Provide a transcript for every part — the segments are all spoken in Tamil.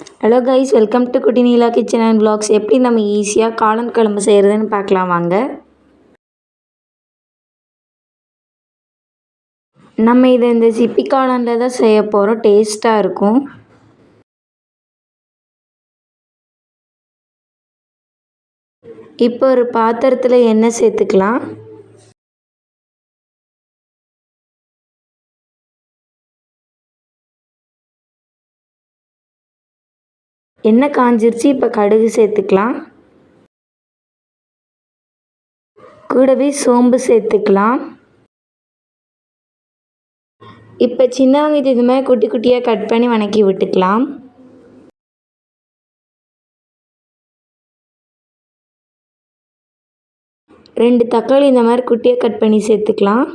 ஹலோ கைஸ் வெல்கம் டு குட்டி நீலா கிச்சன் அண்ட் பிளாக்ஸ் எப்படி நம்ம ஈஸியாக காளான் குழம்பு செய்கிறதுன்னு பார்க்கலாம் வாங்க. நம்ம இதை இந்த சிப்பி காளானில் தான் செய்ய போகிறோம் டேஸ்ட்டாக இருக்கும். இப்போ ஒரு பாத்திரத்தில் எண்ணெய் சேர்த்துக்கலாம். எண்ணெய் காஞ்சிருச்சு? இப்போ கடுகு சேர்த்துக்கலாம். கூடவே சோம்பு சேர்த்துக்கலாம். இப்போ சின்ன வெங்காயத்தை இது மாதிரி குட்டி குட்டியாக கட் பண்ணி வணக்கி விட்டுக்கலாம். ரெண்டு தக்காளி இந்த மாதிரி குட்டியாக கட் பண்ணி சேர்த்துக்கலாம்.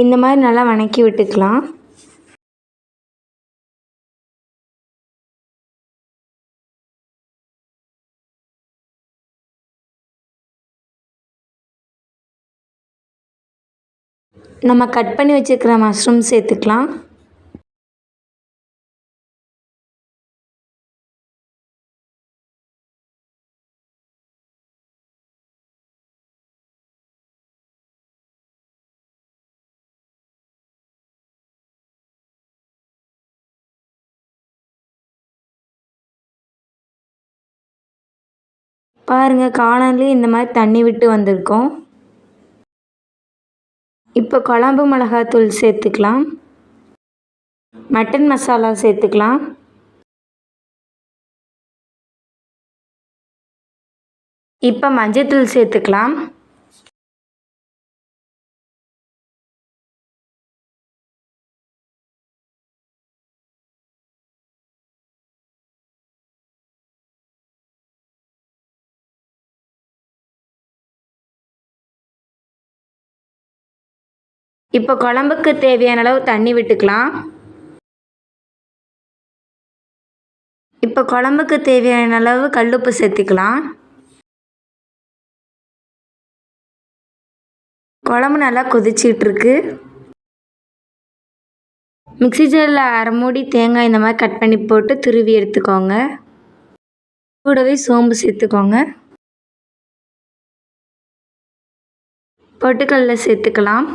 இந்த மாதிரி நல்லா வணக்கி விட்டுக்கலாம். நம்ம கட் பண்ணி வச்சுருக்கிற மஷ்ரூம் சேர்த்துக்கலாம். பாருங்கள் காளான்லேயும் இந்த மாதிரி தண்ணி விட்டு வந்திருக்கோம். இப்போ குழம்பு மிளகாத்தூள் சேர்த்துக்கலாம். மட்டன் மசாலா சேர்த்துக்கலாம். இப்போ மஞ்சத்தூள் சேர்த்துக்கலாம். இப்போ குழம்புக்கு தேவையான அளவு தண்ணி விட்டுக்கலாம். இப்போ குழம்புக்கு தேவையான அளவு கல்லுப்பு சேர்த்துக்கலாம். குழம்பு நல்லா கொதிச்சிட்ருக்கு. மிக்சி ஜாரில் அரை மூடி தேங்காய் இந்த மாதிரி கட் பண்ணி போட்டு துருவி எடுத்துக்கோங்க. கூடவே சோம்பு சேர்த்துக்கோங்க. பொட்டுக்கல்ல சேர்த்துக்கலாம்.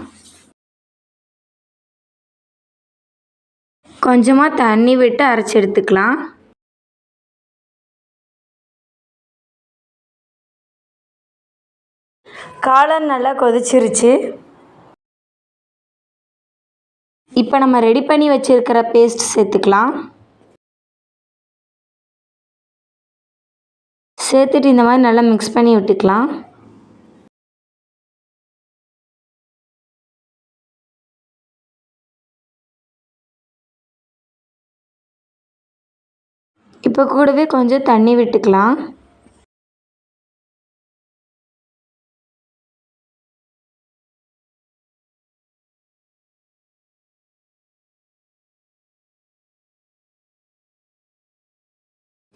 கொஞ்சமாக தண்ணி விட்டு அரைச்சி எடுத்துக்கலாம். காளான் நல்லா கொதிச்சிருச்சு. இப்போ நம்ம ரெடி பண்ணி வச்சுருக்கிற பேஸ்ட் சேர்த்துக்கலாம். சேர்த்துட்டு இந்த மாதிரி நல்லா மிக்ஸ் பண்ணி விட்டுக்கலாம். இப்போ கூடவே கொஞ்சம் தண்ணி விட்டுக்கலாம்.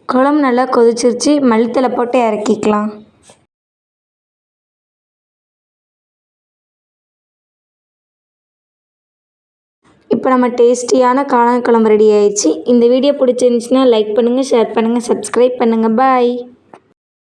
குழம்பு நல்லா கொதிச்சிருச்சு. மல்லித்தலை போட்டு இறக்கிக்கலாம். இப்போ நம்ம டேஸ்டியான காளான் குழம்பு ரெடி ஆயிடுச்சு. இந்த வீடியோ பிடிச்சிருந்துச்சின்னா லைக் பண்ணுங்கள் ஷேர் பண்ணுங்கள் சப்ஸ்கிரைப் பண்ணுங்கள் பாய்